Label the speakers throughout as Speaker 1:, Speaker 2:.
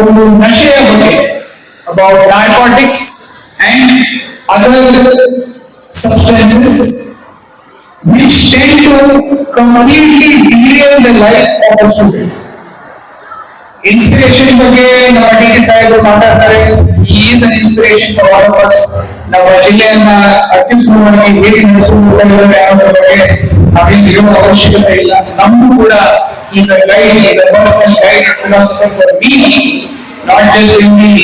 Speaker 1: ಒಂದು ನಶೆಯ ಬಗ್ಗೆ about narcotics and other substances which tend to completely derail the life of a student. Inspiration ಬಗ್ಗೆ ನಮ್ಮ D K ಸಾಹೇಬರು ಮಾತಾಡ್ತಾರೆ is an inspiration for all of us ನಮ್ಮ ಜಿಲ್ಲೆಯನ್ನ ಅತ್ಯುತ್ತಮವಾಗಿ ಹೇಗೆ ನಡೆಸುವುದರ ಅನ್ನೋದ್ರ ಬಗ್ಗೆ ನಾವೇನು ಇರುವ ಅವಶ್ಯಕತೆ ಇಲ್ಲ ನಮಗೂ ಕೂಡ is a guide is a personal guide philosopher for me not just in the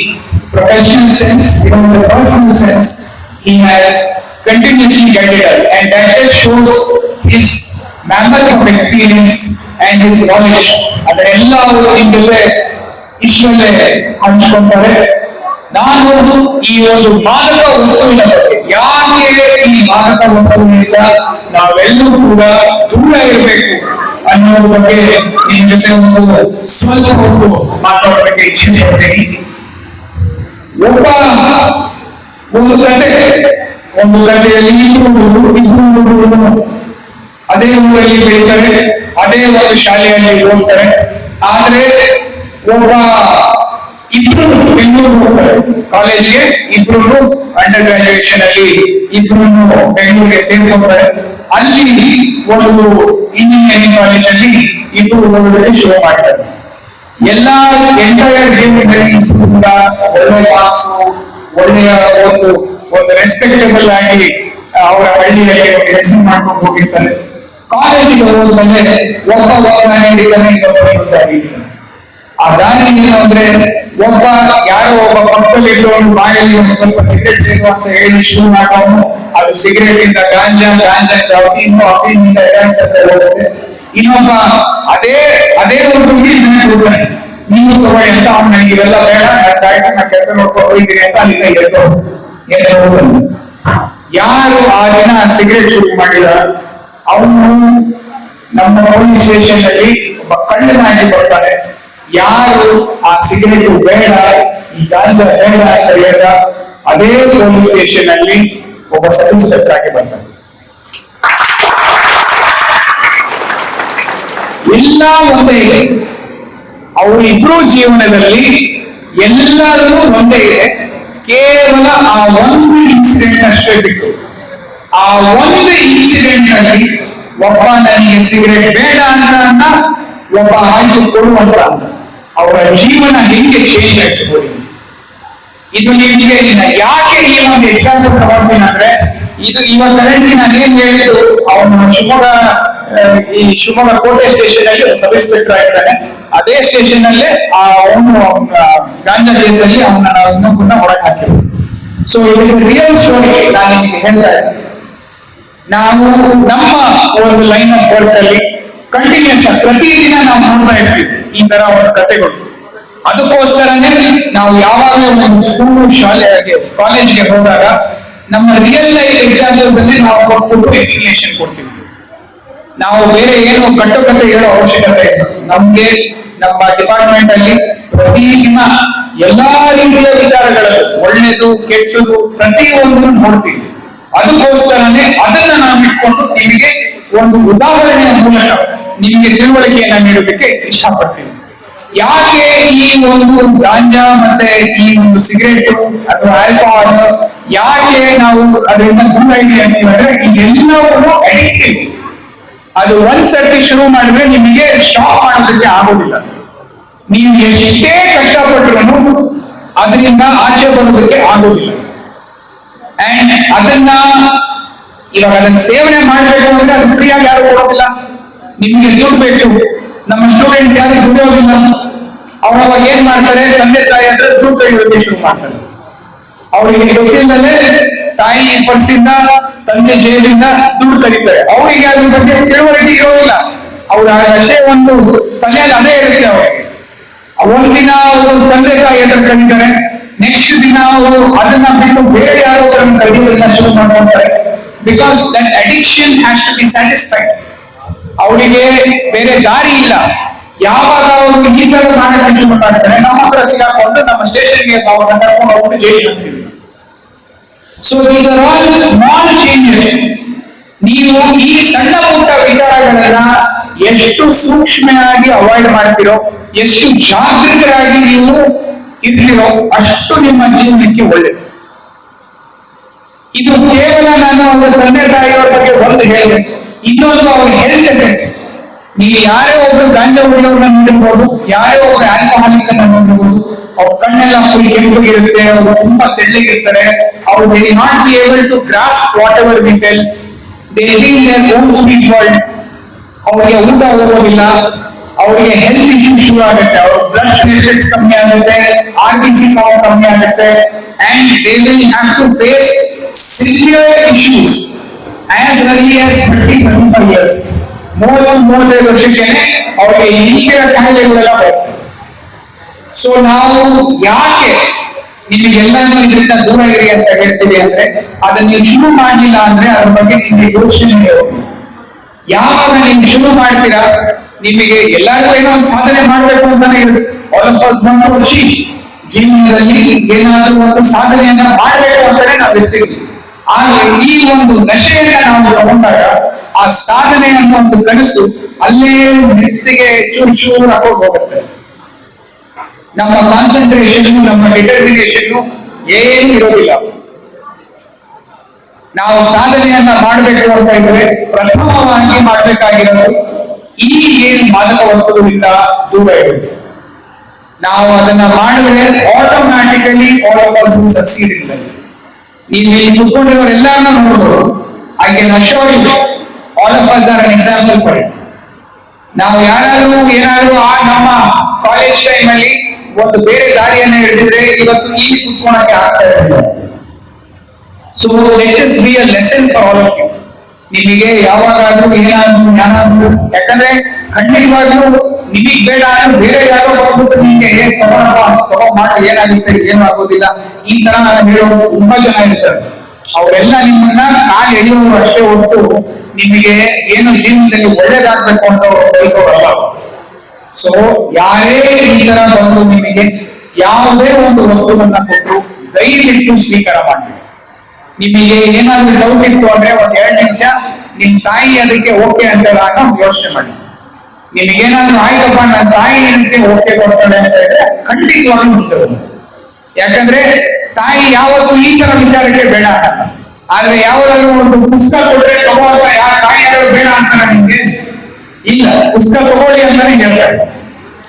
Speaker 1: professional sense in the personal sense he has continuously guided us, and that just shows his mammoth of experience and his knowledge. ಅದನ್ನೆಲ್ಲ ಅವರು ನಿಮ್ಗೆಲ್ಲ ಇಷ್ಟರಲ್ಲೇ ಹಂಚ್ಕೊಂತಾರೆ ನಾನು ಈ ಒಂದು ಮಾದಕ ವಸ್ತುವಿನ ಬಗ್ಗೆ ಯಾಕೆ ಈ ಮಾದಕ ವಸ್ತುವಿನಿಂದ ನಾವೆಲ್ಲರೂ ಕೂಡ ದೂರ ಇರಬೇಕು. ಅನ್ನೋದ್ರ ಬಗ್ಗೆ ನಿಮ್ ಜೊತೆ ಒಂದು ಸ್ವಲ್ಪ ಹೊತ್ತು ಮಾತಾಡೋದಕ್ಕೆ ಇಚ್ಛೆ ಪಡ್ತೀನಿ ಒಬ್ಬ ಒಂದು ಕತೆ ಒಂದು ಇಬ್ರು ಅದೇ ಊರಲ್ಲಿ ಬೆಳಿತಾರೆ, ಅದೇ ಒಂದು ಶಾಲೆಯಲ್ಲಿ ಹೋಗ್ತಾರೆ ಆದ್ರೆ ಒಬ್ಬ ಇಬ್ರು ಬೆಂಗಳೂರು ಹೋಗ್ತಾರೆ. ಕಾಲೇಜಿಗೆ ಇಬ್ರು ಅಂಡರ್ ಗ್ರಾಜುಯೇಷನ್ ಅಲ್ಲಿ ಇಬ್ರು ಬೆಂಗಳೂರಿಗೆ ಸೇರ್ಕೊತಾರೆ. ಅಲ್ಲಿ ಒಂದು ಇಂಜಿನಿಯರಿಂಗ್ ಕಾಲೇಜಲ್ಲಿ ಇಬ್ಬರು ಓದೋದಕ್ಕೆ ಶುರು ಮಾಡ್ತಾರೆ ಎಲ್ಲಾ ಎಂಟೈರ್ ಜೀವನದಲ್ಲಿ ಕೂಡ ಒಳ್ಳೆ ಮಾರ್ಕ್ಸ್ ಒಳ್ಳೆಯ ಒಂದು ಒಂದು ರೆಸ್ಪೆಕ್ಟೇಬಲ್ ಆಗಿ ಅವರ ಹಳ್ಳಿಯಲ್ಲಿ ಹೆಸರು ಮಾಡ್ಕೊಂಡು ಹೋಗಿರ್ತಾರೆ. ಕಾಲೇಜಿಗೆ ಹೋದ್ಮೇಲೆ ಒಬ್ಬ ಹಿಡಿತಾನೆ ಇನ್ನೊಬ್ಬ ಆ ದಾರಿ ಏನು ಅಂದ್ರೆ ಒಬ್ಬ ಯಾರೋ ಒಬ್ಬ ಪಕ್ಕದಲ್ಲಿ ಇಟ್ಟು ಬಾಯಲ್ಲಿ ಒಂದು ಸ್ವಲ್ಪ ಸಿಗರೇಟ್ ಅಂತ ಹೇಳಿ ಶುರು ಮಾಡೋನು ಸಿಗರೇಟ್ ಇಂದ ಗಾಂಜಾ ಗಾಂಜಾ ಇಂದ ಅಫೀಮು ಅಫೀಮಿಂದ ಹೋಗುತ್ತೆ. ಇನ್ನೊಬ್ಬ ಅದೇ ಅದೇ ಒಂದು ಹೋಗ್ತಾನೆ ನೀವು ತಗೊಳ್ಳಿ ಅಂತ ಅವ್ನು ನನಗೆ ಇವೆಲ್ಲ ಬೇಡ ನನ್ನ ಡಾಕ್ಟರ್ ನನ್ನ ಕೆಲಸ ನೋಡ್ಕೊಂಡು ಹೋಗಿದ್ದೀನಿ ಅಂತ ಅಲ್ಲಿಂದ ಎದ್ದು ಎದ್ದು ಹೋಗ್ತಾನೆ ಯಾರು ಆ ದಿನ ಸಿಗರೇಟ್ ಶುರು ಮಾಡಿದ? ಅವನು ನಮ್ಮ ಪೊಲೀಸ್ ಸ್ಟೇಷನ್ ಅಲ್ಲಿ ಒಬ್ಬ ಕಳ್ಳನಾಗಿ ಬರ್ತಾರೆ ಯಾರು ಆ ಸಿಗರೇಟ್ ಬೇಡ, ಈ ಗಾಂಜಾ ಬೇಡ ಅಂತ ಹೇಳ್ದ, ಅದೇ ಪೊಲೀಸ್ ಸ್ಟೇಷನ್ ಅಲ್ಲಿ ಒಬ್ಬ ಸಬ್ ಇನ್ಸ್ಪೆಕ್ಟರ್ ಆಗಿ ಬಂದ. ಎಲ್ಲ ಒಂದೇ ಇದೆ. ಅವರಿಬ್ರು ಜೀವನದಲ್ಲಿ ಎಲ್ಲರೂ ಒಂದೇ ಇದೆ. ಕೇವಲ ಆ ಒಂದು ಇನ್ಸಿಡೆಂಟ್ ಅಷ್ಟೇ ಬಿಟ್ಟು, ಆ ಒಂದು ಇನ್ಸಿಡೆಂಟ್ ಅಲ್ಲಿ ಒಬ್ಬ ನನಗೆ ಸಿಗರೇಟ್ ಬೇಡ ಅಂತ ಒಬ್ಬ ಆಯ್ತು ಕೊಡುವಂತ. ಅವರ ಜೀವನ ಹೆಂಗೆ ಚೇಂಜ್ ನೋಡಿ. ಇದು ನಿಮಗೆ ಯಾಕೆ ಈ ಒಂದು ಎಕ್ಸಾಂಪಲ್ ತಗೊಳ್ತೀನಿ ಅಂದ್ರೆ, ಇದು ಇವತ್ತು ನಾನು ಏನ್ ಹೇಳಿದ್ದು, ಅವನು ಶಿವಮೊಗ್ಗ ಈ ಶಿವಮೊಗ್ಗ ಕೋಟೆ ಸ್ಟೇಷನ್ ಅಲ್ಲಿ ಸಬ್ ಇನ್ಸ್ಪೆಕ್ಟರ್ ಆಗಿದ್ದಾನೆ. ಅದೇ ಸ್ಟೇಷನ್ ಅಲ್ಲೇ ಆ, ಅವನು ಗಾಂಜಾ ಅಲ್ಲಿ ಅವನ ನಾವು ಇನ್ನೊಬ್ಬನ ಹೊರಗೆ ಹಾಕಿದ್ವಿ so it is real story ನಾನು ನಿಮಗೆ ಹೇಳ್ತಾ ಇದ್ದೀನಿ. ನಾವು ನಮ್ಮ ಒಂದು ಲೈನ್ ಆಫ್ ವರ್ಕ್ ಅಲ್ಲಿ ಕಂಟಿನ್ಯೂಸ್ ಪ್ರತಿದಿನ ನಾವು ನೋಡ್ತಾ ಇರ್ತೀವಿ. ಈ ತರ ಒಂದು ಕಥೆಗಳು. ಅದಕ್ಕೋಸ್ಕರನೇ ನಾವು ಯಾವಾಗಲೂ ಒಂದು ಸ್ಕೂಲು ಶಾಲೆಗೆ ಕಾಲೇಜ್ಗೆ ಹೋದಾಗ ನಮ್ಮ ರಿಯಲ್ ಲೈಫ್ ಎಕ್ಸಾಂಪಲ್ಸ್ ಅಲ್ಲಿ ನಾವು ಕೊಟ್ಬಿಟ್ಟು ಎಕ್ಸ್ಪ್ಲನೇಷನ್ ಕೊಡ್ತೀವಿ. ನಾವು ಬೇರೆ ಏನು ಕಟ್ಟು ಕತೆ ಹೇಳೋ ಅವಶ್ಯಕತೆ ಇಲ್ಲ. ನಮ್ಗೆ ನಮ್ಮ ಡಿಪಾರ್ಟ್ಮೆಂಟ್ ಅಲ್ಲಿ ಪ್ರತಿದಿನ ಎಲ್ಲಾ ರೀತಿಯ ವಿಚಾರಗಳಲ್ಲಿ, ಒಳ್ಳೇದು, ಕೆಟ್ಟದು, ಪ್ರತಿಯೊಂದನ್ನು ನೋಡ್ತೀವಿ. ಅದಕ್ಕೋಸ್ಕರನೇ ಅದನ್ನ ನಾವು ಇಟ್ಕೊಂಡು ನಿಮಗೆ ಒಂದು ಉದಾಹರಣೆಯ ಮೂಲಕ ನಿಮಗೆ ತಿಳುವಳಿಕೆಯನ್ನ ನೀಡೋದಕ್ಕೆ ಇಷ್ಟಪಡ್ತೀನಿ. ಯಾಕೆ ಈ ಒಂದು ಗಾಂಜಾ ಮತ್ತೆ ಈ ಒಂದು ಸಿಗರೇಟ್ ಅಥವಾ ಆಲ್ಕೋಹಾಲ್ ಯಾಕೆ ನಾವು ಅದರಿಂದ ದೂರ ಇದೆ ಹೇಳಿದ್ರೆ ಇದೆಲ್ಲವೂ ಅಡಿಕ್ಟಿವ್ ಅದು ಒಂದ್ ಸರ್ತಿ ಶುರು ಮಾಡಿದ್ರೆ ನಿಮಗೆ ಸ್ಟಾಪ್ ಮಾಡೋದಕ್ಕೆ ಆಗೋದಿಲ್ಲ. ನೀವು ಎಷ್ಟೇ ಕಷ್ಟಪಟ್ಟರು ಅದರಿಂದ ಆಚೆ ಬರೋದಕ್ಕೆ ಆಗೋದಿಲ್ಲ. ಅಂಡ್ ಅದನ್ನ ಇವಾಗ ಅದನ್ನ ಸೇವನೆ ಮಾಡಬೇಕು ಅಂದ್ರೆ ಅದು ಫ್ರೀಯಾಗಿ ಯಾರು ಕೊಡೋದಿಲ್ಲ. ನಿಮ್ಗೆ ದುಡ್ಡು ಬೇಕು. ನಮ್ಮ ಸ್ಟೂಡೆಂಟ್ಸ್ ಯಾರು ದುಡಿಯೋದಿಲ್ಲ ಅವ್ರು ಅವಾಗ ಏನ್ ಮಾಡ್ತಾರೆ? ತಂದೆ ತಾಯಿ ಅಂದ್ರೆ ದುಡ್ಡು ತೆಗೆಯೋದಕ್ಕೆ ಶುರು ಮಾಡ್ತಾರೆ. ಅವರಿಗೆ ಗೊತ್ತಿಲ್ಲದೆ ತಾಯಿ ಪರ್ಸಿಂದ ತಂದೆ ಜೇಬಿಂದ ದುಡ್ಡು ಕರೀತಾರೆ ಅವರಿಗೆ ಅದ್ರ ಬಗ್ಗೆ ತಿಳುವಳಿಕೆ ಇರೋದಿಲ್ಲ. ಅವ್ರ ಆ ಒಂದು ತಲೆಯಲ್ಲಿ ಅದೇ ಇರುತ್ತೆ ಅವ್ರಿಗೆ. ಒಂದಿನ ಅವರು ತಂದೆ ತಾಯಿ ಹತ್ರ ಕರೀತಾರೆ ನೆಕ್ಸ್ಟ್ ದಿನ ಅವರು ಅದನ್ನ ಬಿಟ್ಟು ಬೇರೆ ಯಾರೋ ಅದನ್ನು ಶುರು ಮಾಡ್ಕೊಂತಾರೆ. Because that addiction has to be satisfied ಅವರಿಗೆ ಬೇರೆ ದಾರಿ ಇಲ್ಲ. ಯಾವಾಗ ಅವರು ಈ ತರ ಶುರು ಮಾಡ್ತಾರೆ ನಮ್ಮ ಹತ್ರ ಸಿಗಾಕೊಂಡು ನಮ್ಮ ಸ್ಟೇಷನ್ಗೆ ಅವ್ರನ್ನ ಕರ್ಕೊಂಡು ಹೋಗ್ಬಿಟ್ಟು ಜೈಲಿಗೆ ಹಾಕ್ತೀವಿ so these are all small changes ನೀವು ಈ ಸಣ್ಣ ಪುಟ್ಟ ವಿಚಾರಗಳನ್ನ ಎಷ್ಟು ಸೂಕ್ಷ್ಮವಾಗಿ ಅವಾಯ್ಡ್ ಮಾಡ್ತಿರೋ, ಎಷ್ಟು ಜಾಗೃತರಾಗಿ ನೀವು ಇರ್ತಿರೋ, ಅಷ್ಟು ನಿಮ್ಮ ಜೀವನಕ್ಕೆ ಒಳ್ಳೆಯದು ಇದು ಕೇವಲ ನಾನು ಅವರ ತಂದೆ ತಾಯಿಯವರ ಬಗ್ಗೆ ಒಂದು ಹೇಳಿದೆ. ಇನ್ನೊಂದು ಅವ್ರ ಹೆಲ್ತ್ ಎಫೆಕ್ಟ್ಸ್ ನೀವು ಯಾರೇ ಒಬ್ರು ಗಾಂಜಾ ಹೊಡೆಯೋರ್ನ ನೋಡಿರ್ಬೋದು ಯಾರೇ ಒಬ್ರು ಆಲ್ಕೋಹಾಲಿಕ್ ಅನ್ನ ನೋಡಿರ್ಬೋದು ಅವ್ರ ಕಣ್ಣೆಲ್ಲ ಫುಲ್ ಕೆಂಪಗಿರುತ್ತೆ ಅವರು ತುಂಬಾ ತೆಳ್ಳಗಿರ್ತಾರೆ ಅವ್ರು they not be able to grasp whatever we tell they live their own sweet world ಅವರಿಗೆ ಊಟ ಹೋಗೋದಿಲ್ಲ ಅವರಿಗೆ ಹೆಲ್ತ್ ಇಶ್ಯೂಸ್ ಶುರು ಆಗುತ್ತೆ ಅವ್ರ ಬ್ಲಡ್ ಪ್ಲೇಟ್ಲೆಟ್ಸ್ ಕಮ್ಮಿ ಆಗುತ್ತೆ ಆರ್ ಬಿ ಸಿ ಕೌಂಟ್ ಕಮ್ಮಿ ಆಗುತ್ತೆ and they will have to face severe issues as early as thirty thirty five years ಮೂವತ್ತೊಂದು ಮೂವತ್ತೈದು ವರ್ಷಕ್ಕೆ ಅವರಿಗೆ ಹಿಂದಿನ ಕಾಯಿಲೆಗಳೆಲ್ಲ ಬರುತ್ತೆ. ಸೊ ನಾವು ಯಾಕೆ ನಿಮಗೆಲ್ಲಾನು ಇದರಿಂದ ದೂರ ಇರಿ ಅಂತ ಹೇಳ್ತೀವಿ ಅಂದ್ರೆ, ಅದನ್ನ ನೀವು ಶುರು ಮಾಡಲಿಲ್ಲ ಅಂದ್ರೆ ಅದ್ರ ಬಗ್ಗೆ ನಿಮಗೆ ಯೋಚನೆ. ಯಾವಾಗ ನೀವು ಶುರು ಮಾಡ್ತೀರಾ? ನಿಮಗೆ ಎಲ್ಲರಿಗೂ ಏನೋ ಒಂದು ಸಾಧನೆ ಮಾಡ್ಬೇಕು ಅಂತಾನೆ ಟು ಜೀವನದಲ್ಲಿ ಏನಾದ್ರೂ ಒಂದು ಸಾಧನೆಯನ್ನ ಮಾಡಬೇಕು ಅಂತಾನೆ ನಾವು ಇರ್ತೀವಿ ಆದ್ರೆ ಈ ಒಂದು ನಶೆಯನ್ನ ನಾವು ತಗೊಂಡಾಗ ಆ ಸಾಧನೆ ಅನ್ನೋ ಒಂದು ಕನಸು, ಅಲ್ಲೇ ನೆತ್ತಿಗೆ ಚೂರು ಚೂರು ಹಾಕೊಂಡು ಹೋಗುತ್ತೆ. ನಮ್ಮ ಕಾನ್ಸಂಟ್ರೇಷನ್ ನಮ್ಮ ಡಿಟರ್ಮಿನೇಷನ್ ಏನು ಇರೋದಿಲ್ಲ. ನಾವು ಸಾಧನೆಯನ್ನ ಮಾಡಬೇಕು ಅಂತ ಇದ್ರೆ ಪ್ರಥಮವಾಗಿ ಮಾಡಬೇಕಾಗಿರೋದು ಈ ಏನ್ ಮಾದಕ ವಸ್ತುಗಳಿಂದ ದೂರ ಇರುತ್ತೆ ನಾವು ಅದನ್ನ ಮಾಡಿದ್ರೆ automatically all of us succeed ನೀವು ಇಲ್ಲಿ ಕುತ್ಕೊಂಡಿರೋರೆಲ್ಲರನ್ನ ನೋಡ್ಬೋದು. I can assure you all of us are example for ನಾವು ಯಾರಾದ್ರೂ ಏನಾದ್ರೂ ಆ ನಮ್ಮ ಕಾಲೇಜ್ ಟೈಮ್ ಅಲ್ಲಿ ಒಂದು ಬೇರೆ ದಾರಿಯನ್ನ ಹಿಡಿದಿದ್ರೆ ಇವತ್ತು ಇಲ್ಲಿ ಕುತ್ಕೊಳಕ್ಕೆ ಆಗ್ತಾ ಇರಲಿಲ್ಲ so let us be a lesson for all of you ನಿಮಗೆ ಯಾವಾಗಾದ್ರೂ ಏನಾದ್ರು ಯಾರಾದ್ರೂ, ಯಾಕಂದ್ರೆ ಖಂಡಿತವಾಗ್ಲೂ ನಿಮಗ್ ಬೇಡ ಅಂದ್ರೆ ಬೇರೆ ಯಾರೋ ಬರ್ಬಿಟ್ಟು ನಿಮ್ಗೆ ಏನ್ ತಗೊಳಪ್ಪ ತಗೋ ಮಾಡಿ, ಏನಾಗುತ್ತೆ, ಏನು ಆಗೋದಿಲ್ಲ. ಈ ತರ ನಾನು ಹೇಳೋರು ತುಂಬಾ ಜನ ಇರ್ತಾರೆ. ಅವರೆಲ್ಲ ನಿಮ್ಮನ್ನ ಕಾಲು ಎಳೆಯೋರು ಅಷ್ಟೇ ಹೊರತು ನಿಮಗೆ ಏನು ಜೀವನದಲ್ಲಿ ಒಳ್ಳೇದಾಗ್ಬೇಕು ಅಂತ ಅವ್ರು ಬಯಸೋರಲ್ಲ ಸೊ ಯಾರೇ ಈ ತರ ಬಂದು ನಿಮಗೆ ಯಾವುದೇ ಒಂದು ವಸ್ತುವನ್ನ ಕೊಟ್ಟು ದಯವಿಟ್ಟು ಸ್ವೀಕಾರ ಮಾಡಿ. ನಿಮಗೆ ಏನಾದ್ರೂ ಡೌಟ್ ಇತ್ತು ಅಂದ್ರೆ ಒಂದ್ ಎರಡು ನಿಮಿಷ ನಿಮ್ ತಾಯಿ ಅದಕ್ಕೆ ಓಕೆ ಅಂತಾಗ ಯೋಚನೆ ಮಾಡಿ. ನಿಮಗೇನಾದ್ರೂ ಆಯ್ತಪ್ಪ ನನ್ನ ತಾಯಿ ಇದಕ್ಕೆ ಓಕೆ ಕೊಡ್ತಾಳೆ ಅಂತ ಹೇಳಿದ್ರೆ ಖಂಡಿತವಾಗಿ ಯಾಕಂದ್ರೆ ತಾಯಿ ಯಾವತ್ತು ಈ ತರ ವಿಚಾರಕ್ಕೆ ಬೇಡ. ಆದ್ರೆ ಯಾವ್ದಾದ್ರು ಒಂದು ಪುಸ್ತಕ ಕೊಟ್ರೆ ತಗೋತ ಯಾರ ತಾಯಿ ಯಾರು ಬೇಡ ಅಂತಾರ ನಿಮ್ಗೆ ಇಲ್ಲ, ಪುಸ್ತಕ ತಗೊಳ್ಳಿ ಅಂತಾನೆ ಹೇಳ್ತಾರೆ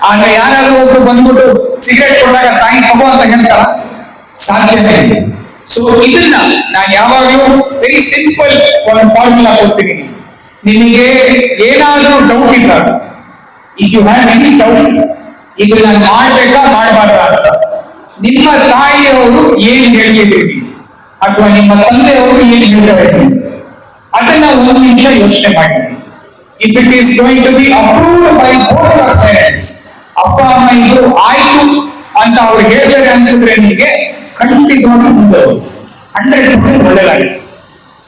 Speaker 1: ಆದ್ರೆ ಯಾರಾದ್ರೂ ಒಬ್ರು ಬಂದ್ಬಿಟ್ಟು ಸಿಗರೇಟ್ ಕೊಟ್ಟಾಗ ತಾಯಿ ತಗೋ ಅಂತ ಹೇಳ್ತಾರ? ಸಾಧ್ಯನೇ ಇಲ್ಲ. ಸೊ ಇದನ್ನ ನಾನು ಯಾವಾಗಲೂ ವೆರಿ ಸಿಂಪಲ್ ಒಂದು ಫಾರ್ಮುಲಾ ಕೊಡ್ತೀನಿ. ನಿಮಗೆ ಏನಾದರೂ ಡೌಟ್ ಇದ್ದಾಗ if you have any doubt ಇದು ನಾನು ಮಾಡ್ಬೇಕಾ, ಮಾಡಬಾರ್ದ ಅಂತ. ನಿಮ್ಮ ತಾಯಿಯವರು ಏನ್ ಹೇಳಿದ್ದೀರಿ ಅಥವಾ ನಿಮ್ಮ ತಂದೆಯವರು ಏನು ಹೇಳಿದ್ದಾರೆ ಅದನ್ನ ಒಂದು ನಿಮಿಷ ಯೋಚನೆ ಮಾಡಿ. If it is going to be approved by parents ಅಪ್ಪ, ಅಮ್ಮ ಇದು ಆಯ್ತು ಅಂತ ಅವ್ರು ಹೇಳ್ತಾರೆ ಅನ್ಸಿದ್ರೆ ನಿಮಗೆ ಖಂಡಿತವಾಗಿ ಮುಂದೆ ಹಂಡ್ರೆಡ್ ಪರ್ಸೆಂಟ್ ಒಳ್ಳೆಯದಾಗಿದೆ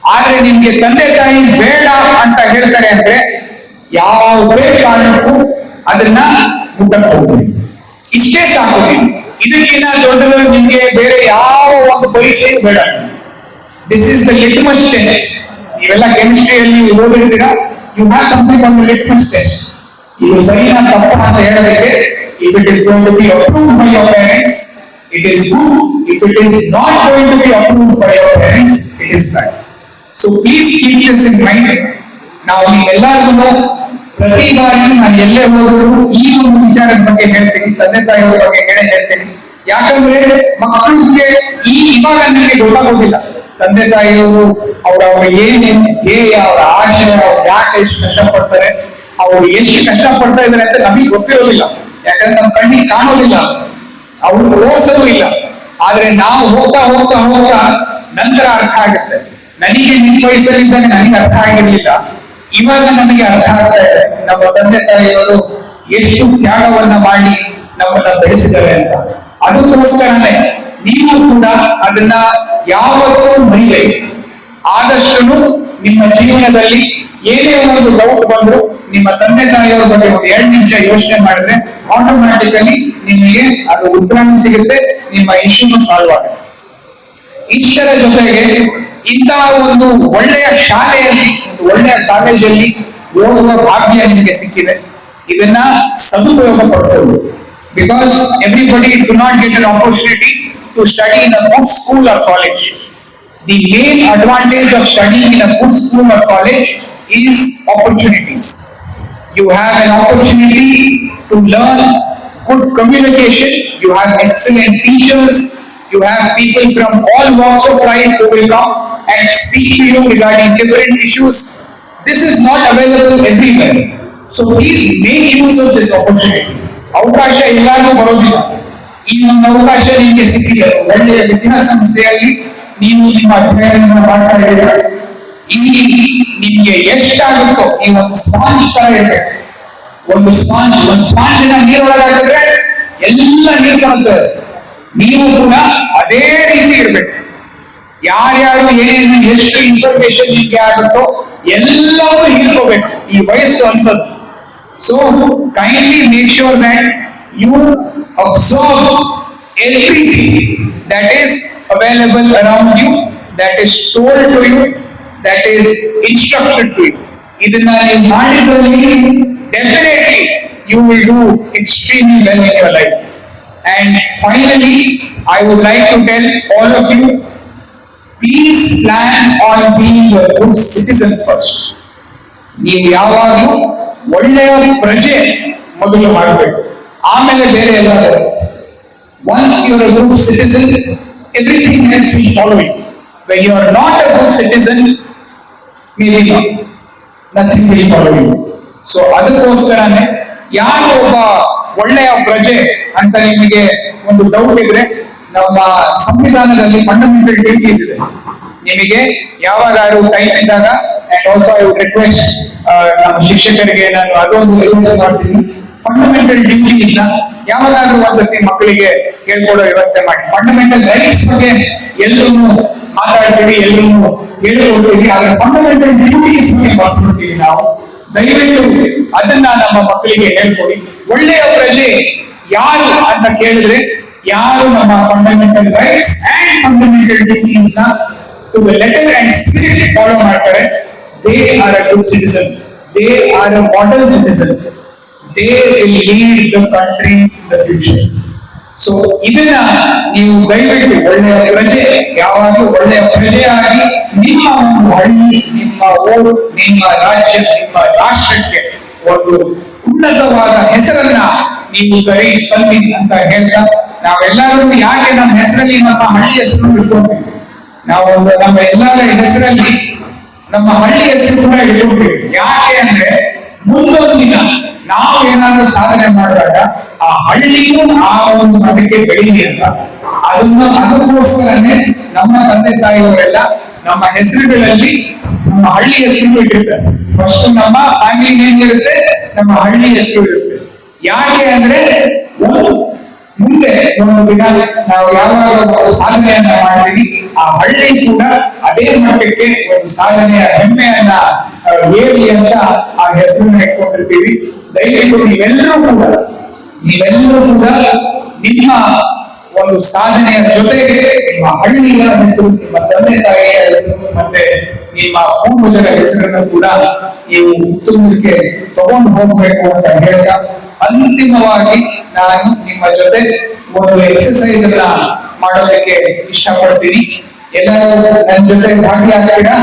Speaker 1: ಆದ್ರೆ ನಿಮ್ಗೆ ತಂದೆ ತಾಯಿ ಬೇಡ ಅಂತ ಹೇಳ್ತಾರೆ ಅಂದ್ರೆ ಯಾವುದೇ ಕಾರಣಕ್ಕೂ ಅದನ್ನ ಮುಟ್ಟಕ್ಕೆ ಹೋಗ್ತೀವಿ ಇಷ್ಟೇ ಸಾಕು ನೀವು. ಇದಕ್ಕಿಂತ ದೊಡ್ಡದು ನಿಮಗೆ ಬೇರೆ ಯಾವ ಒಂದು ಪರೀಕ್ಷೆ ಬೇಡ. This is the litmus test ನೀವೆಲ್ಲ ಕೆಮಿಸ್ಟ್ರಿಯಲ್ಲಿ ಓದಿರ್ತೀರಾ? You have something on litmus test ಇದು ಸರಿನಾ ತಪ್ಪು ಅಂತ ಹೇಳೋದಕ್ಕೆ if it is going to be approved by your parents it is good if it is not going to be approved by your parents it is bad so please keep this in mind ನಾವು ನಿಮ್ಮೆಲ್ಲರಿಗೂ ಪ್ರತಿ ಬಾರಿ ನಾನು ಎಲ್ಲೇ ಹೋದ್ರು ಈ ಒಂದು ವಿಚಾರದ ಬಗ್ಗೆ ಹೇಳ್ತೀನಿ, ತಂದೆ ತಾಯಿಯವರ ಬಗ್ಗೆ ಹೇಳೇ ಹೇಳ್ತೀನಿ. ಯಾಕಂದ್ರೆ ಮಕ್ಕಳಿಗೆ ಈ ಇವಾಗ ನನಗೆ ಗೊತ್ತಾಗೋದಿಲ್ಲ. ತಂದೆ ತಾಯಿಯವರು ಅವರ ಅವರ ಏನೇನು ಧ್ಯೇಯ, ಅವರ ಆಶಯ, ಅವ್ರು ಯಾಕೆ ಎಷ್ಟು ಕಷ್ಟಪಡ್ತಾರೆ, ಅವರು ಎಷ್ಟು ಕಷ್ಟಪಡ್ತಾ ಇದಾರೆ ಅಂತ ನಮಗೆ ಗೊತ್ತಿರೋದಿಲ್ಲ. ಯಾಕಂದ್ರೆ ನಮ್ಮ ಕಣ್ಣಿಗೆ ಕಾಣೋದಿಲ್ಲ. ಅವ್ರು ಓಡಿಸೋದು ಇಲ್ಲ. ಆದ್ರೆ ನಾವು ಹೋಗ್ತಾ ಹೋಗ್ತಾ ಹೋಗ್ತಾ ನಂತರ ಅರ್ಥ ಆಗುತ್ತೆ. ನನಗೆ ನಿನ್ನ ವಯಸ್ಸಲ್ಲಿದ್ದಾಗ ನನಗೆ ಅರ್ಥ ಆಗಿರ್ಲಿಲ್ಲ. ಇವಾಗ ನಮಗೆ ಅರ್ಥ ಆಗ್ತಾ ಇದೆ. ನಮ್ಮ ತಂದೆ ತಾಯಿಯವರು ಎಷ್ಟು ತ್ಯಾಗವನ್ನ ಮಾಡಿ ನಮ್ಮನ್ನ ಬೆಳೆಸಿದ್ದಾರೆ ಅಂತ. ಅದಕ್ಕೋಸ್ಕರನೇ ನೀವು ಕೂಡ ಅದನ್ನ ಯಾವತ್ತೂ ಮರಿಬೇಕು ಆದಷ್ಟು ನಿಮ್ಮ ಜೀವನದಲ್ಲಿ ಏನೇ ಒಂದು ಡೌಟ್ ಬಂದ್ರು ನಿಮ್ಮ ತಂದೆ ತಾಯಿಯವರ ಬಗ್ಗೆ ಒಂದು ಎರಡು ನಿಮಿಷ ಯೋಚನೆ ಮಾಡಿದ್ರೆ ಆಟೋಮ್ಯಾಟಿಕಲಿ ನಿಮಗೆ ಅದು ಉತ್ತರ ಸಿಗುತ್ತೆ, ನಿಮ್ಮ ಇಶ್ಯೂನು ಸಾಲ್ವ್ ಆಗುತ್ತೆ ಇಷ್ಟರ ಜೊತೆಗೆ ಇಂತಹ ಒಂದು ಒಳ್ಳೆಯ ಶಾಲೆಯಲ್ಲಿ ಒಂದು ಒಳ್ಳೆಯ ಕಾಲೇಜಲ್ಲಿ ಓದುವ ಭಾಗ್ಯ ನಿಮಗೆ ಸಿಕ್ಕಿದೆ ಇದನ್ನ ಸದುಪಯೋಗ ಪಡ್ಕೊಳ್ಳಿ because everybody do not get an opportunity to study in a good school or college The main advantage of studying in a good school or college is opportunities. You have an opportunity to learn good communication. You have excellent teachers. You have people from all walks of life who will come and speak to you regarding different issues. This is not available everywhere. So please make use of this opportunity. ಅವಕಾಶ ಎಲ್ಲಾನು ಬರೋದಿಲ್ಲ ಈ ಒಂದು ಅವಕಾಶ ನಿಮಗೆ ಸಿಕ್ಕಿದೆ ಒಳ್ಳೆಯ ವಿದ್ಯಾಸಂಸ್ಥೆಯಲ್ಲಿ ನೀವು ನಿಮ್ಮ ಅಧ್ಯಯನ ಮಾಡ್ತಾ ಇದ್ದೀರಾ ಇಲ್ಲಿ ನಿಮ್ಗೆ ಎಷ್ಟಾಗುತ್ತೋ, ಈ ಒಂದು ಸ್ಪಾಂಜ್ ತರ ಇದೆ ಒಂದು ಸ್ಪಾಂಜ್, ಒಂದು ಸ್ಪಾಂಜಿನ ನೀರೊಳಗಾಗಿದ್ರೆ ಎಲ್ಲ ನೀರು ಕಾಣ್ತದೆ ನೀವು ಕೂಡ ಅದೇ ರೀತಿ ಇರ್ಬೇಕು ಯಾರ್ಯಾರು ಏನೇನು ಎಷ್ಟು ಇನ್ಫಾರ್ಮೇಶನ್ ನಿಮ್ಗೆ ಆಗುತ್ತೋ ಎಲ್ಲವೂ ಹೀರ್ಕೋಬೇಕು ಈ ವಯಸ್ಸು ಅಂತದ್ದು so kindly make sure that you observe everything that is available around you, that is told to you, that is instructed to you. ಇದನ್ನ ನೀವು ಮಾಡಿದಲ್ಲಿ definitely you will do extremely well in your life and finally I would like to tell all of you please plan on being a good citizen first ನೀವು ಯಾವಾಗಲೂ ಒಳ್ಳೆಯ ಪ್ರಜೆ ಮೊದಲು ಮಾಡಬೇಕು ಆಮೇಲೆ ಬೇರೆ ಎಲ್ಲ good citizen, everything else will follow you. When you are not a good citizen, maybe not. Nothing will follow you. So ಅದಕ್ಕೋಸ್ಕರನೇ ಯಾರು ಒಬ್ಬ ಒಳ್ಳೆಯ ಪ್ರಜೆ ಅಂತ ನಿಮಗೆ ಒಂದು ಡೌಟ್ ಇದ್ರೆ ನಮ್ಮ ಸಂವಿಧಾನದಲ್ಲಿ ಫಂಡಮೆಂಟಲ್ ಡ್ಯೂಟೀಸ್ ಇದೆ. ನಿಮಗೆ ಯಾವಾಗಾದ್ರೂ ಟೈಮ್ ಇದ್ದಾಗ and also I would request ನಮ್ಮ ಶಿಕ್ಷಕರಿಗೆ ನಾನು ಅದೊಂದು ರಿಕ್ವೆಸ್ಟ್ ಮಾಡ್ತೀನಿ. ಫಂಡಮೆಂಟಲ್ ಡ್ಯೂಟೀಸ್ನ ಯಾವಾಗಾದ್ರೂ ಒಂದ್ಸತಿ ಮಕ್ಕಳಿಗೆ ಹೇಳ್ಕೊಡೋ ವ್ಯವಸ್ಥೆ ಮಾಡಿ. ಫಂಡಮೆಂಟಲ್ ರೈಟ್ಸ್ ಬಗ್ಗೆ ಎಲ್ಲರೂ ಮಾತಾಡ್ತೀವಿ, ಎಲ್ಲರೂ ಹೇಳ್ಕೊಡ್ತೀವಿ. ಆದ್ರೆ ಫಂಡಮೆಂಟಲ್ ಡ್ಯೂಟೀಸ್ ಬಗ್ಗೆ ಮಾತಾಡ್ತೀವಿ ನಾವು. ದಯವಿಟ್ಟು ಅದನ್ನ ನಮ್ಮ ಮಕ್ಕಳಿಗೆ ಹೇಳ್ಕೊಡಿ. ಒಳ್ಳೆಯ ಪ್ರಜೆ ಯಾರು ಅಂತ ಕೇಳಿದ್ರೆ ಯಾರು ನಮ್ಮ fundamental rights and fundamental ಡ್ಯೂಟೀಸ್ನ to letter and spirit follow ಮಾಡ್ತಾರೆ? They are a good citizen they are a modern citizen they will lead the country the future so ಇದನ್ನ ನೀವು ದಯವಿಟ್ಟು ಒಳ್ಳೆಯ ಪ್ರಜೆ, ಯಾವಾಗಲೂ ಒಳ್ಳೆಯ ಪ್ರಜೆಯಾಗಿ ನಿಮ್ಮ ಒಂದು ಹಳ್ಳಿ, ನಿಮ್ಮ ಊರು, ನಿಮ್ಮ ರಾಜ್ಯ, ನಿಮ್ಮ ರಾಷ್ಟ್ರಕ್ಕೆ ಒಂದು ಉನ್ನತವಾದ ಹೆಸರನ್ನ ನೀವು ಕರೆ ಬಂದಿ ಅಂತ ಹೇಳ್ತಾ ನಾವೆಲ್ಲರೂ ಯಾಕೆ ನಮ್ಮ ಹೆಸರಲ್ಲಿ ನಮ್ಮ ಹಳ್ಳಿ ಹೆಸರು ಇಟ್ಕೊಂತೀವಿ ನಾವು ನಮ್ಮ ಎಲ್ಲರ ಹೆಸರಲ್ಲಿ ನಮ್ಮ ಹಳ್ಳಿ ಹೆಸರು ಕೂಡ ಯಾಕೆ ಅಂದ್ರೆ ಮುಂದೊಂದು ದಿನ ನಾವು ಏನಾದ್ರೂ ಸಾಧನೆ ಮಾಡಿದಾಗ ಆ ಹಳ್ಳಿಗೂ ಆ ಒಂದು ಮಟ್ಟಕ್ಕೆ ಬೆಳೀಲಿ ಅಂತ. ಅದನ್ನ ಅದಕ್ಕೋಸ್ಕರನೇ ನಮ್ಮ ತಂದೆ ತಾಯಿಯವರೆಲ್ಲ ನಮ್ಮ ಹೆಸರುಗಳಲ್ಲಿ ನಮ್ಮ ಹಳ್ಳಿ ಹೆಸರು ಇಟ್ಟಿರ್ತಾರೆ ಫಸ್ಟ್ ನಮ್ಮ ಫ್ಯಾಮಿಲಿ ನೇಮ್ ಇರುತ್ತೆ, ನಮ್ಮ ಹಳ್ಳಿ ಹೆಸರು ಇರುತ್ತೆ. ಯಾಕೆ ಅಂದ್ರೆ ಒಂದು ಮುಂದೆ ಒಂದು ದಿನ ನಾವು ಯಾವಾಗ ಸಾಧನೆಯನ್ನ ಮಾಡ್ತೀವಿ ಆ ಹಳ್ಳಿ ಕೂಡ ಅದೇ ಮಟ್ಟಕ್ಕೆ ಒಂದು ಸಾಧನೆಯ ಹೆಮ್ಮೆಯನ್ನ ಏರಿ ಅಂತ ಆ ಹೆಸರನ್ನ ಇಟ್ಕೊಂಡಿರ್ತೀವಿ. ದಯವಿಟ್ಟು ನೀವೆಲ್ಲರೂ ಕೂಡ ನೀವೆಲ್ಲರೂ ಕೂಡ ನಿಮ್ಮ ಒಂದು ಸಾಧನೆಯ ಜೊತೆಗೆ ನಿಮ್ಮ ಹಳ್ಳಿಯ ಹೆಸರು, ನಿಮ್ಮ ತಂದೆ ತಾಯಿಯ ಹೆಸರು, ಮತ್ತೆ ನಿಮ್ಮ ಪೂರ್ವಜರ ಹೆಸರನ್ನು ಕೂಡ ನೀವು ಉತ್ತುಂಗಕ್ಕೆ ತಗೊಂಡು ಹೋಗ್ಬೇಕು ಅಂತ ಹೇಳ್ತಾ ಅಂತಿಮವಾಗಿ ನಾನು ನಿಮ್ಮ ಜೊತೆ ಒಂದು ಎಕ್ಸರ್ಸೈಸ್ ಅನ್ನ ಮಾಡೋದಕ್ಕೆ ಇಷ್ಟಪಡ್ತೀನಿ ಎಲ್ಲರೂ ನನ್ನ ಜೊತೆ ಭಾಗಿಯಾಗ್ತೀರಾ.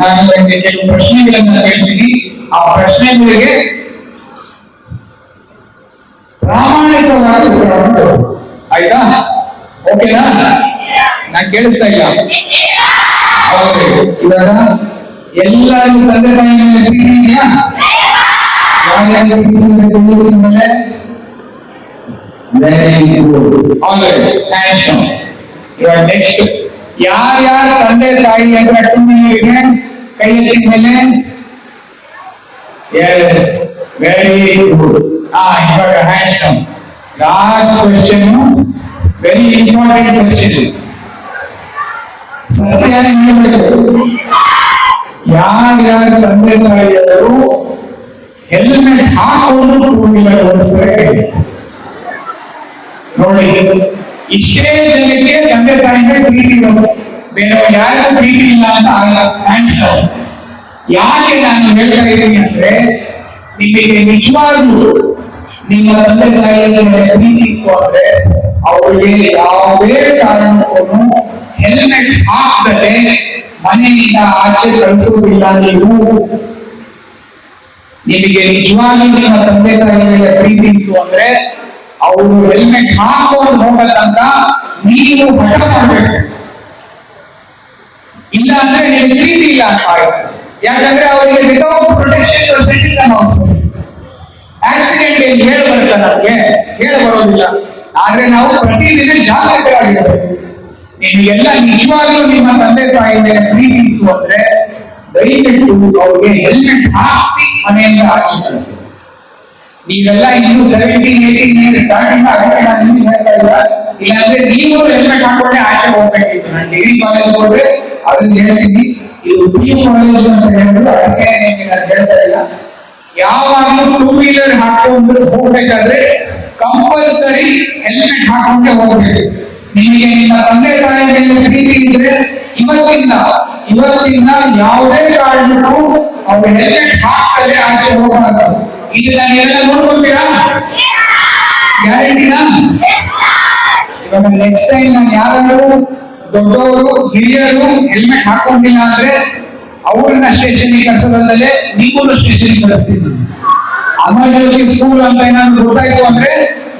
Speaker 1: ನಾನು ನಿಮಗೆ ಕೆಲವು ಪ್ರಶ್ನೆಗಳನ್ನ ಕೇಳ್ತೀನಿ ಆ ಪ್ರಶ್ನೆಗಳಿಗೆ ಪ್ರಾಮಾಣಿಕವಾಗಿ ಉತ್ತರ ಕೊಡು. ಆಯ್ತಾ ಓಕೆನಾ ನಾನು ಕೇಳಿಸ್ತಾ ಇಲ್ಲ. ಇವಾಗ ಎಲ್ಲರೂ ತಂದೆ ತಾಯಿ ಯಾರ್ಯಾರು ಪ್ರೀತಿ ಇದೆ ತಿಳಿಯೋದು ನಿಮ್ಮಲ್ಲಿ? Very good. All right. Thanks. ಇವಾಗ ನೆಕ್ಸ್ಟ್ ಯಾರ್ಯಾರ ತಂದೆ ತಾಯಿ ಅಂದ್ರೆ ಕುಟುಂಬಿಗೆ ಕೈ ಎತ್ತಿದ ಮೇಲೆ ಎಸ್ ವೆರಿ ಗುಡ್ ಹಾ ಇವಾಗ hands down last question very important question ಸತ್ಯ ಹೇಳಬೇಕು ಯಾರ್ಯಾರ ತಂದೆ ತಾಯಿಯವರು ಹೆಲ್ಮೆಟ್ ಹಾಕೊಂಡು ಟೂ ಓಡಿಸ್ತಾರೆ ನೋಡಿ, ಇಷ್ಟೇ ಜನಕ್ಕೆ ತಂದೆ ತಾಯಿಗೆ ಪ್ರೀತಿ ಬೇರೆ ಯಾರಿಗೂ ಪ್ರೀತಿ ಇಲ್ಲ ಅಂತ ಕಾಣಿಸ್ತಾ ಯಾಕೆ ನಾನು ಹೇಳ್ತಾ ಇದ್ದೀನಿ ಅಂದ್ರೆ, ನಿಮಗೆ ನಿಜವಾಗ್ಲೂ ನಿಮ್ಮ ತಂದೆ ತಾಯಿಯ ಪ್ರೀತಿ ಇತ್ತು ಅಂದ್ರೆ, ಅವರಿಗೆ ಯಾವುದೇ ಕಾರಣಕ್ಕೂ ಹೆಲ್ಮೆಟ್ ಹಾಕದೆ ಮನೆಯಿಂದ ಆಚೆ ಕಳಿಸುವುದಿಲ್ಲ ನೀವು. ನಿಮಗೆ ನಿಜವಾಗಿ ನಿಮ್ಮ ತಂದೆ ತಾಯಿ ಮೇಲೆ ಪ್ರೀತಿ ಇತ್ತು ಅಂದ್ರೆ ಅವರು ಹೆಲ್ಮೆಟ್ ಹಾಕೊಂಡು ಹೋಗದಂತ ನೀವು ಹಠ ಮಾಡಬೇಕು ಇಲ್ಲ ಅಂದ್ರೆ ನಿಮ್ಗೆ ಪ್ರೀತಿ ಇಲ್ಲ ಅಂತ. ಯಾಕಂದ್ರೆ ಅವರಿಗೆ ವಿತೌಟ್ ಪ್ರೊಟೆಕ್ಷನ್ ಸೆಟ್ಟಿಂಗ್ ಆಕ್ಸಿಡೆಂಟ್ ಏನು ಹೇಳಿ ಬರುತ್ತೆ ನಮಗೆ? ಹೇಳಿ ಬರೋದಿಲ್ಲ. ಆದ್ರೆ ನಾವು ಪ್ರತಿದಿನ ಜಾಗೃತರಾಗಿರಬೇಕು. ನಿಮಗೆಲ್ಲ ನಿಜವಾಗಿಯೂ ನಿಮ್ಮ ತಂದೆ ತಾಯಿ ಮೇಲೆ ಪ್ರೀತಿ ಇತ್ತು ಅಂದ್ರೆ ದಯವಿಟ್ಟು ಅವ್ರಿಗೆ ಹೆಲ್ಮೆಟ್ ಹಾಕಿಸಿ. ಮನೆಯಿಂದ ಹಾಕಿ ಕಳಿಸಿ ನೀವೆಲ್ಲ ಇನ್ನು ಸೆವೆಂಟೀನ್ ಏಟೀನ್ ಇಯರ್ ಸ್ಟಾರ್ಟಿಂಗ್ ಆಗುತ್ತೆ ನಾನು ನಿಮ್ಗೆ ಹೇಳ್ತಾ ಇಲ್ಲ ಇಲ್ಲಾಂದ್ರೆ ನೀವು ಹೆಲ್ಮೆಟ್ ಹಾಕೊಂಡೆ ಆಚೆ ಹೋಗ್ಬೇಕಿತ್ತು. ನಾನು ಡಿಗ್ರಿ ಕಾಲೇಜ್ ಹೋದ್ರೆ ಅದನ್ನ ಹೇಳ್ತೀನಿ, ಇದು ಪಿಯು ಕಾಲೇಜ್ ಅಂತ ಹೇಳಿದ್ರು, ಅದಕ್ಕೆ ನಾನು ಹೇಳ್ತಾ ಇಲ್ಲ. ಯಾವಾಗಲೂ ಟೂ ವೀಲರ್ ಹಾಕೊಂಡು ಹೋಗ್ಬೇಕಾದ್ರೆ ಕಂಪಲ್ಸರಿ ಹೆಲ್ಮೆಟ್ ಹಾಕೊಂಡೆ ಹೋಗ್ಬೇಕು. ನಿಮಗೆ ನಿಮ್ಮ ತಂದೆ ತಾಯಿ ಪ್ರೀತಿ ಇದ್ರೆ ಇವತ್ತಿಂದ ಇವತ್ತಿಂದ ಯಾವುದೇ ಕಾರಣಕ್ಕೂ ಅವ್ರು ಹೆಲ್ಮೆಟ್ ಹಾಕಲ್ಲೇ ಆಚೆ ಹೋಗಬಾರ್ದು ಇಲ್ಲಿ ನಾನು ಎಲ್ಲ ನೋಡ್ಕೊತೀರಾ ಗ್ಯಾರಂಟಿನಾ ಇವಾಗ ನೆಕ್ಸ್ಟ್ ಟೈಮ್ ನಾನು ಯಾರಾದರೂ ದೊಡ್ಡವರು, ಹಿರಿಯರು ಹೆಲ್ಮೆಟ್ ಹಾಕೊಂಡಿಲ್ಲ ಅಂದ್ರೆ ಅವ್ರನ್ನ ಸ್ಟೇಷನ್ಗೆ ಕಳಿಸೋದಲ್ಲದೆ ನಿಮ್ಮನ್ನು ಸ್ಟೇಷನ್ಗೆ ಕಳಿಸ್ತೀನಿ ಅಮರ್ಜೆನ್ಸಿ ಸ್ಕೂಲ್ ಅಂತ ಏನಾದ್ರು ಗೊತ್ತಾಯ್ತು ಅಂದ್ರೆ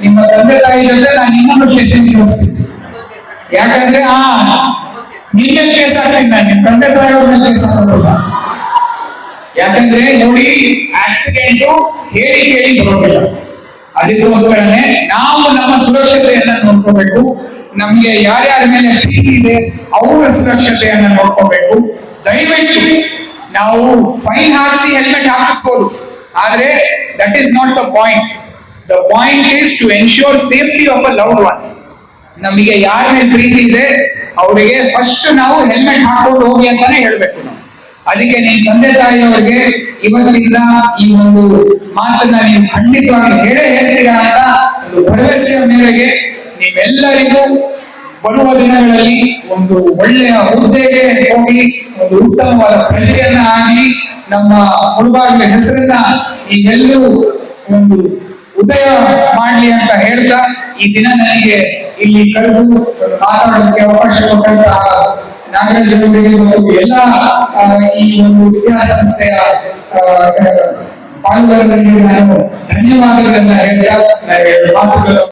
Speaker 1: ನಿಮ್ಮ ತಂದೆ ತಾಯಿ ಜೊತೆ ನಾನು ನಿಮ್ಮನ್ನು ಸ್ಟೇಷನ್ಗೆ ಕಳಿಸ್ತೀನಿ ಯಾಕಂದ್ರೆ, ಆ ನಿನ್ನೆ ಕೇಸ್ ನಾನು ನಿಮ್ಮ ತಂದೆ ತಾಯಿ ಅವ್ರನ್ನ ಕೇಸ್ ಹಾಕೋದಿಲ್ಲ ಯಾಕಂದ್ರೆ ನೋಡಿ ಆಕ್ಸಿಡೆಂಟ್ ಹೇಳಿ ಕೇಳಿ ಬರೋದಿಲ್ಲ. ಅದಕ್ಕೋಸ್ಕರನೇ ನಾವು ನಮ್ಮ ಸುರಕ್ಷತೆಯನ್ನ ನೋಡ್ಕೋಬೇಕು. ನಮ್ಗೆ ಯಾರ್ಯಾರ ಮೇಲೆ ಪ್ರೀತಿ ಇದೆ, ಅವರ ಸುರಕ್ಷತೆಯನ್ನ ನೋಡ್ಕೋಬೇಕು. ದಯವಿಟ್ಟು ನಾವು ಫೈನ್ ಹಾಕಿಸಿ ಹೆಲ್ಮೆಟ್ ಹಾಕಿಸ್ಬೋದು. ಆದ್ರೆ that is not the point the point is to ensure safety of a loved one ನಮಗೆ ಯಾರ ಮೇಲೆ ಪ್ರೀತಿ ಇದೆ, ಅವರಿಗೆ ಫಸ್ಟ್ ನಾವು ಹೆಲ್ಮೆಟ್ ಹಾಕೊಂಡು ಹೋಗಿ ಅಂತಾನೆ ಹೇಳ್ಬೇಕು ನಾವು. ಅದಕ್ಕೆ ನಿಮ್ಮ ತಂದೆ ತಾಯಿಯವರಿಗೆ ಇವತ್ತಿಂದ ಈ ಒಂದು ಮಾತನ್ನ ನೀವು ಖಂಡಿತವಾಗಿ ಹೇಳೇ ಹೇಳ್ತೀರಾ ಅಂತ ಒಂದು ಭರವಸೆಯ ಮೇರೆಗೆ ನೀವೆಲ್ಲರಿಗೂ ಬರುವ ದಿನಗಳಲ್ಲಿ ಒಂದು ಒಳ್ಳೆಯ ಹುದ್ದೆಗೆ ಹೋಗಿ ಒಂದು ಉತ್ತಮವಾದ ಪ್ರಜೆಯನ್ನ ಆಗಿ ನಮ್ಮ ಮುಳುಬಾಗಿಲ ಹೆಸರನ್ನ ನೀವೆಲ್ಲರೂ ಒಂದು ಉದಯ ಮಾಡ್ಲಿ ಅಂತ ಹೇಳ್ತಾ ಈ ದಿನ ನನಗೆ ಇಲ್ಲಿ ಕರೆದು ಮಾತಾಡೋದಕ್ಕೆ ಅವಕಾಶ ಕೊಟ್ಟಂತ ಮತ್ತು ಎಲ್ಲ ಈ ಒಂದು ವಿದ್ಯಾಸಂಸ್ಥೆಯ ಪಾಲುದಾರರಿಗೆ ನಾನು ಧನ್ಯವಾದಗಳನ್ನ ಹೇಳ್ತಾ ಮಾತುಗಳು